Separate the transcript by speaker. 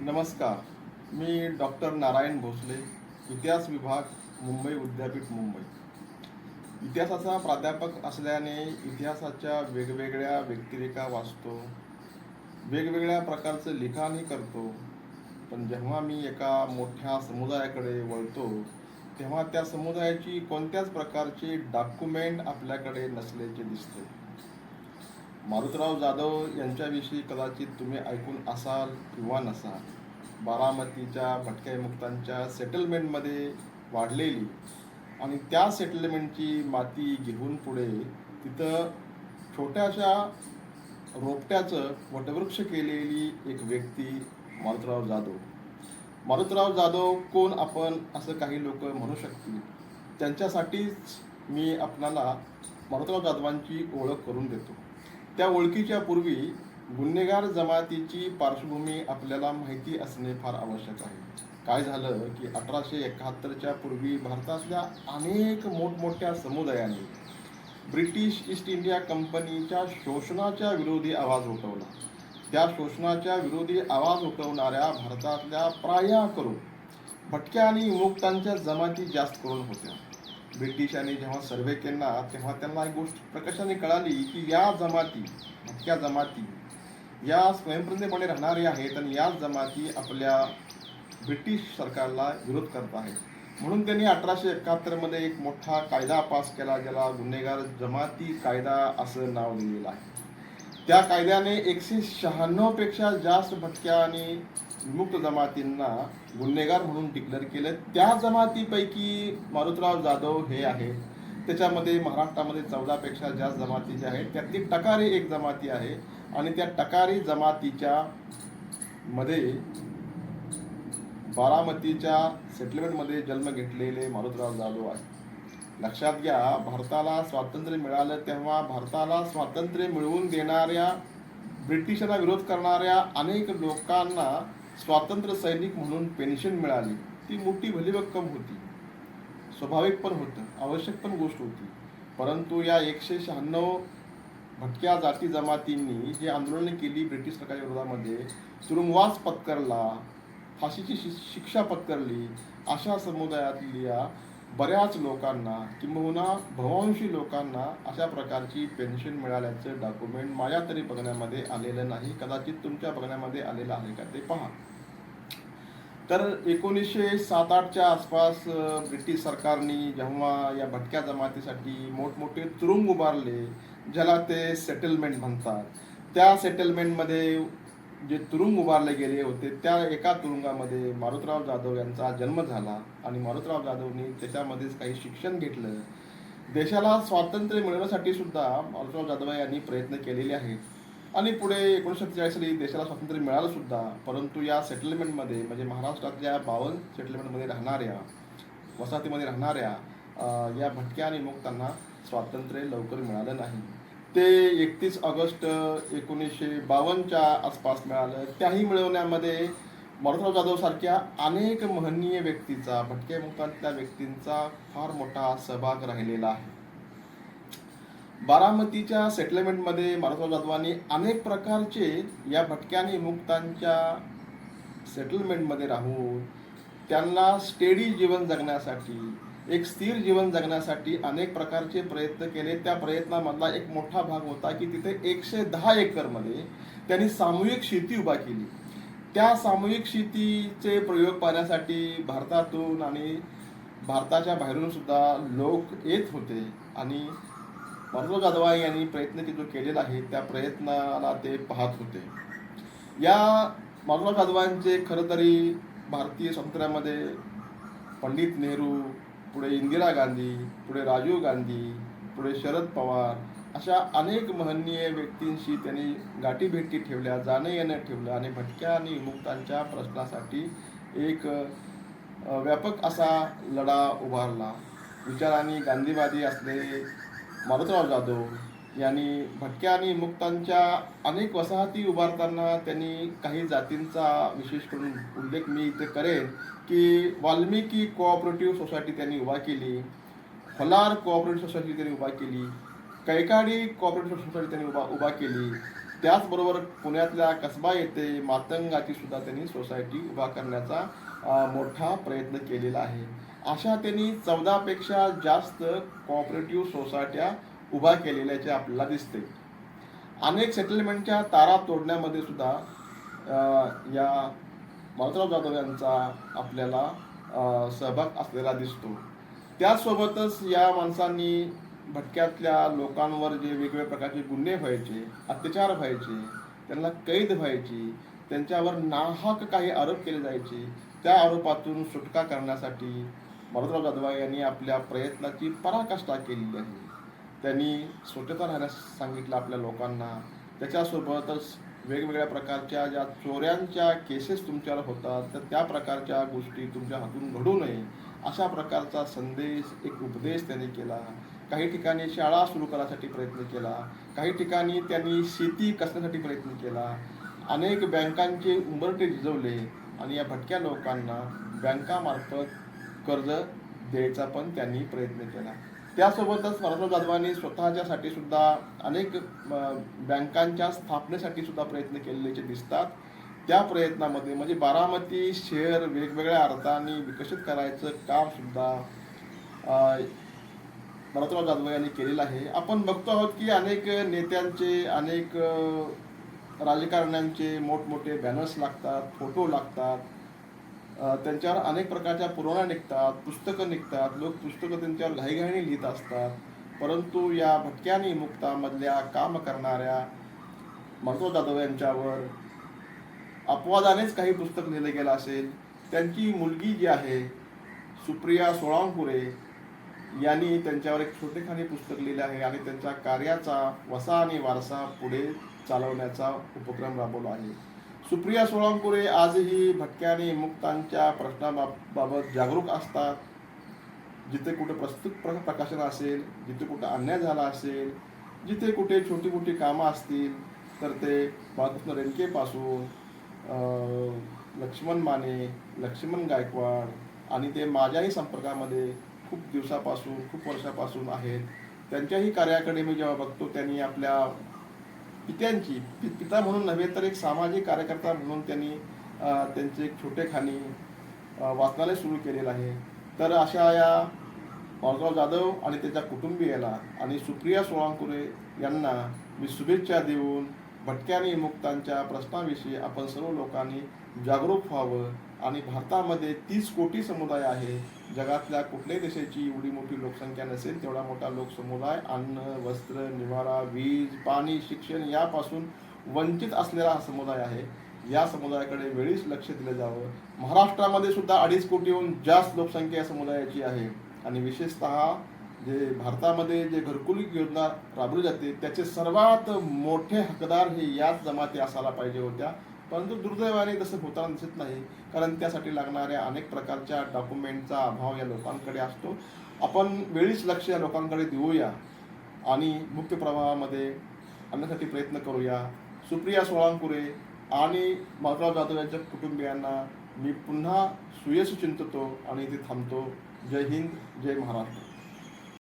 Speaker 1: नमस्कार. मी डॉक्टर नारायण भोसले इतिहास विभाग मुंबई विद्यापीठ मुंबई. इतिहासाचा प्राध्यापक असल्याने इतिहासाच्या वेगवेगळ्या व्यक्तिरेखा वाचतो वेगवेगळ्या प्रकारचं लिखाणही करतो. पण जेव्हा मी एका मोठ्या समुदायाकडे वळतो तेव्हा त्या समुदायाची कोणत्याच प्रकारची डॉक्युमेंट आपल्याकडे नसल्याचे दिसते. मारुतराव जाधव यांच्याविषयी कदाचित तुम्ही ऐकून असाल किंवा नसाल बारामतीच्या भटक्या मुक्तांच्या सेटलमेंटमध्ये वाढलेली आणि त्या सेटलमेंटची माती घेऊन पुढे तिथं छोट्याशा रोपट्याचं वटवृक्ष केलेली एक व्यक्ती मारुतराव जाधव. मारुतराव जाधव कोण आपण असं काही लोक म्हणू शकतील? त्यांच्यासाठीच मी आपणाला मारुतराव जाधवांची ओळख करून देतो. त्या ओळखीच्या पूर्वी गुन्हेगार जमातीची पार्श्वभूमी आपल्याला माहिती असणे फार आवश्यक आहे. काय झालं की अठराशे एकाहत्तरच्या पूर्वी भारतातल्या अनेक मोठमोठ्या समुदायांनी ब्रिटिश ईस्ट इंडिया कंपनीच्या शोषणाच्या विरोधी आवाज उठवला. त्या शोषणाच्या विरोधी आवाज उठवणाऱ्या भारतातल्या प्राया करून भटक्या आणि मुक्तांच्या जमाती जास्त करून होत्या. ब्रिटिशांनी जेव्हा सर्वे केला तेव्हा त्यांना एक गोष्ट प्रकाशाने कळाली की या जमाती भटक्या जमाती या स्वयंप्रेरणेपणे राहणारे आहेत आणि याच जमाती आपल्या ब्रिटिश सरकारला विरोध करत आहेत. म्हणून त्यांनी अठराशे एकाहत्तरमध्ये एक मोठा कायदा पास केला ज्याला गुन्हेगार जमाती कायदा असं नाव दिलेलं आहे. त्या कायद्याने एकशे शहाण्णवपेक्षा जास्त भटक्या आणि विमुक्त जमातींना गुन्हेगार म्हणून डिक्लेअर केलं त्या जमातीपैकी मारुतराव जाधव हे आहे. त्याच्यामध्ये महाराष्ट्रामध्ये चौदापेक्षा जास्त जमाती ज्या आहेत त्यातली टकारी एक जमाती आहे. आणि त्या टकारी जमातीच्या मध्ये बारामतीच्या सेटलमेंटमध्ये जन्म घेतलेले मारुतराव जाधव आहे लक्षात घ्या भारताला स्वातंत्र्य मिळालं तेव्हा भारताला स्वातंत्र्य मिळवून देणाऱ्या ब्रिटिशांना विरोध करणाऱ्या अनेक लोकांना स्वातंत्र्य सैनिक म्हणून पेन्शन मिळाली. ती मोठी भलीभक्कम होती. स्वाभाविक पण होतं. आवश्यक पण गोष्ट होती. परंतु या एकशे शहाण्णव भटक्या जाती जमातींनी जी आंदोलने केली ब्रिटिश सरकारच्या विरोधामध्ये तुरुंगवास पत्करला फाशीची शि- शिक्षा पत्करली अशा समुदायातल्या बऱ्याच लोकांना किंबहुना बहुंशी लोकांना अशा प्रकारची पेन्शन मिळाल्याचं डॉक्युमेंट माझ्या तरी बघण्यामध्ये आलेलं नाही. कदाचित तुमच्या बघण्यामध्ये आलेलं आहे का ते पहा. तर एकोणीसशे सात आठच्या आसपास ब्रिटिश सरकारने जेव्हा या भटक्या जमातीसाठी मोठमोठे तुरुंग उभारले ज्याला ते सेटलमेंट म्हणतात. त्या सेटलमेंटमध्ये जे तुरुंग उभारले गेले होते त्या एका तुरुंगामध्ये मारुतराव जाधव यांचा जन्म झाला आणि मारुतराव जाधवनी त्याच्यामध्येच काही शिक्षण घेतलं. देशाला स्वातंत्र्य मिळवण्यासाठी सुद्धा मारुतराव जाधव यांनी प्रयत्न केलेले आहेत. आणि पुढे एकोणीसशे सत्तेचाळीस साली देशाला स्वातंत्र्य मिळालं सुद्धा परंतु या सेटलमेंटमध्ये म्हणजे महाराष्ट्रातल्या बावन सेटलमेंटमध्ये राहणाऱ्या वसाहतीमध्ये राहणाऱ्या या भटक्या आणि मुक्तांना स्वातंत्र्य लवकर मिळालं नाही. ते एकतीस ऑगस्ट एकोणीसशे बावन्नच्या आसपास मिळालं. त्याही मिळवण्यामध्ये मारुतराव जाधव सारख्या अनेक महनीय व्यक्तीचा भटक्या मुक्तांतल्या व्यक्तींचा फार मोठा सहभाग राहिलेला आहे. बारामतीच्या सेटलमेंटमध्ये मारुतराव जाधवांनी अनेक प्रकारचे या भटक्यानी मुक्तांच्या सेटलमेंटमध्ये राहून त्यांना स्टेडी जीवन जगण्यासाठी एक स्थिर जीवन जगण्यासाठी अनेक प्रकारचे प्रयत्न केले. त्या प्रयत्नामधला एक मोठा भाग होता की तिथे एकशे दहा एकरमध्ये त्यांनी सामूहिक शेती उभा केली. त्या सामूहिक शेतीचे प्रयोग पाहण्यासाठी भारतातून आणि भारताच्या बाहेरून सुद्धा लोक येत होते आणि मनोज जाधव यांनी प्रयत्न जो केलेला आहे. त्या प्रयत्नाला ते पाहत होते. या मनोज जाधवांचे खरं तरी भारतीय स्वातंत्र्यामध्ये पंडित नेहरू पुढे इंदिरा गांधी पुढे राजीव गांधी पुढे शरद पवार अशा अनेक महनीय व्यक्तींशी त्यांनी गाठीभेटी ठेवल्या जाणं येणं ठेवलं आणि भटक्या आणि विमुक्तांच्या प्रश्नासाठी एक व्यापक असा लढा उभारला. विचाराने गांधीवादी असलेले मारुतराव जाधव यांनी भटक्या आणि मुक्तांच्या अनेक वसाहती उभारताना त्यांनी काही जातींचा विशेष करून उल्लेख मी इथे करेन की वाल्मिकी कोऑपरेटिव्ह सोसायटी त्यांनी उभा केली फलार कोऑपरेटिव्ह सोसायटी त्यांनी उभा केली कैकाडी कोऑपरेटिव्ह सोसायटी त्यांनी उभा उभा केली. त्याचबरोबर पुण्यातल्या कसबा येथे मातंगाची सुद्धा त्यांनी सोसायटी उभा करण्याचा मोठा प्रयत्न केलेला आहे. अशा त्यांनी चौदापेक्षा जास्त कॉपरेटिव्ह सोसायट्या उभा केलेल्याचे आपल्याला दिसते. अनेक सेटलमेंटच्या तारा तोडण्यामध्ये सुद्धा या मारुतराव जाधव यांचा आपल्याला सहभाग असलेला दिसतो. त्याचसोबतच या माणसांनी भटक्यातल्या लोकांवर जे वेगवेगळ्या प्रकारचे गुन्हे व्हायचे अत्याचार व्हायचे त्यांना कैद व्हायची त्यांच्यावर नाहक काही आरोप केले जायचे त्या आरोपातून सुटका करण्यासाठी मारुतराव जाधव यांनी आपल्या प्रयत्नाची पराकाष्ठा केलेली आहे. त्यांनी स्वच्छता राहण्यास सांगितलं आपल्या लोकांना. त्याच्यासोबतच वेगवेगळ्या प्रकारच्या ज्या चोऱ्यांच्या केसेस तुमच्यावर होतात तर त्या प्रकारच्या गोष्टी तुमच्या हातून घडू नये अशा प्रकारचा संदेश एक उपदेश त्यांनी केला. काही ठिकाणी शाळा सुरू करण्यासाठी प्रयत्न केला. काही ठिकाणी त्यांनी शेती कसण्यासाठी प्रयत्न केला. अनेक बँकांचे उंबरटे रिजवले आणि या भटक्या लोकांना बँकामार्फत कर्ज द्यायचा पण त्यांनी प्रयत्न केला. त्यासोबतच माधवराव जाधवांनी स्वतःच्यासाठी सुद्धा अनेक बँकांच्या स्थापनेसाठी सुद्धा प्रयत्न केलेले दिसतात. त्या प्रयत्नामध्ये म्हणजे बारामती शहर वेगवेगळ्या अर्थाने विकसित करायचं काम सुद्धा अ, जाधव यांनी केलेलं आहे. आपण बघतो आहोत की अनेक नेत्यांचे अनेक राजकारण्यांचे मोठमोठे बॅनर्स लागतात फोटो लागतात. त्यांच्यावर अनेक प्रकारच्या पुरवण्या निघतात पुस्तकं निघतात लोक पुस्तकं त्यांच्यावर घाईघाईने लिहित असतात. परंतु या भटक्यानी मुक्तामधल्या काम करणाऱ्या मारुतराव जाधव यांच्यावर अपवादानेच काही पुस्तक लिहिलं गेलं असेल त्यांची मुलगी जी आहे सुप्रिया सोळांकुरे यांनी त्यांच्यावर एक छोटेखानी पुस्तक लिहिले आहे आणि त्यांच्या कार्याचा वसा आणि वारसा पुढे चालवण्याचा उपक्रम राबवला आहे. सुप्रिया सोळांकुरे आजही भटक्या आणि मुक्तांच्या प्रश्नाबाबत जागरूक असतात. जिथे कुठे प्रस्तुत प्र- प्रकाशन असेल जिथे कुठं अन्याय झाला असेल जिथे कुठे छोटी मोठी कामं असतील तर ते बाळकृष्ण रेणकेपासून लक्ष्मण माने लक्ष्मण गायकवाड आणि ते माझ्याही संपर्कामध्ये खूप दिवसापासून खूप वर्षापासून आहेत. त्यांच्याही कार्याकडे मी जेव्हा बघतो त्यांनी आपल्या पित्यांची पिता म्हणून नव्हे तर एक सामाजिक कार्यकर्ता म्हणून त्यांनी त्यांचे एक छोटेखानी वाचनालय सुरू केलेलं आहे. तर अशा या मारुतराव जाधव आणि त्याच्या कुटुंबियाला आणि सुप्रिया सोळांकुरे यांना मी शुभेच्छा देऊन भटक्या आणि मुक्तांच्या प्रश्नाविषयी आपण सर्व लोकांनी जागरूक व्हावं. आणि भारतामध्ये तीस कोटी समुदाय आहे. जगातल्या कुठल्याही देशाची एवढी मोठी लोकसंख्या नसेल तेवढा मोठा लोकसमुदाय अन्न वस्त्र निवारा वीज पाणी शिक्षण यापासून वंचित असलेला हा समुदाय आहे. या समुदायाकडे वेळीच लक्ष दिलं जावं. महाराष्ट्रामध्ये सुद्धा अडीच कोटीहून जास्त लोकसंख्या या समुदायाची आहे. आणि विशेषतः जे भारतामध्ये जे घरकुली योजना राबवली जाते त्याचे सर्वात मोठे हकदार हे याच जमाती असायला पाहिजे होत्या. परंतु दुर्दैवाने तसं होताना दिसत नाही. कारण त्यासाठी लागणाऱ्या अनेक प्रकारच्या डॉक्युमेंटचा अभाव या लोकांकडे असतो. आपण वेळीच लक्ष या लोकांकडे देऊया आणि मुख्य प्रवाहामध्ये आणण्यासाठी प्रयत्न करूया. सुप्रिया सोळांकुरे आणि माधुराव जाधव यांच्या कुटुंबियांना मी पुन्हा सुयश चिंततो आणि इथे थांबतो. जय हिंद जय महाराष्ट्र.